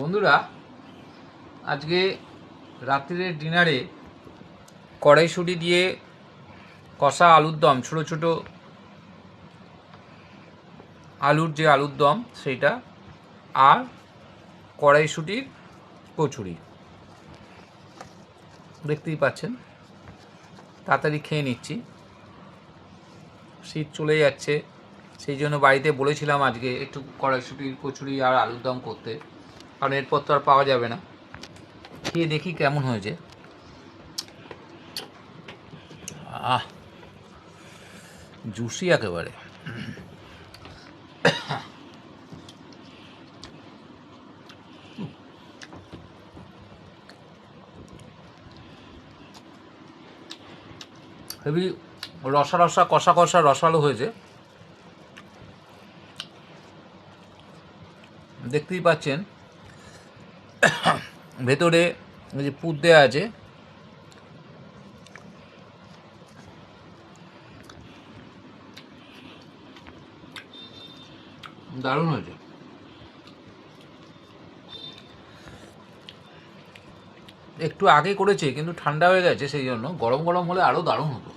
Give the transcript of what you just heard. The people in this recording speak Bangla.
বন্ধুরা, আজকে রাত্রির ডিনারে কড়াইশুঁটি দিয়ে কষা আলুর দম, ছোট ছোট আলুর যে আলুর দম সেইটা আর কড়াইশুঁটির কচুরি। দেখতেই পাচ্ছেন, তাড়াতাড়ি খেয়ে নিচ্ছি। শীত চলে যাচ্ছে, সেই জন্য বাড়িতে বলেছিলাম আজকে একটু কড়াইশুটির কচুরি আর আলুর দম করতে। কারণ এরপর তো আর পাওয়া যাবে না। খেয়ে দেখি কেমন হয়েছে। আহ, জুসি একেবারে। হেবি রসা রসা, কষা কষা রসালো হয়েছে। দেখতেই পাচ্ছেন ভেতরে যে পুর দেওয়া আছে। দারুণ হয়েছে। একটু আগে করেছে কিন্তু ঠান্ডা হয়ে গেছে সেই জন্য। গরম গরম হলে আরও দারুণ হতো।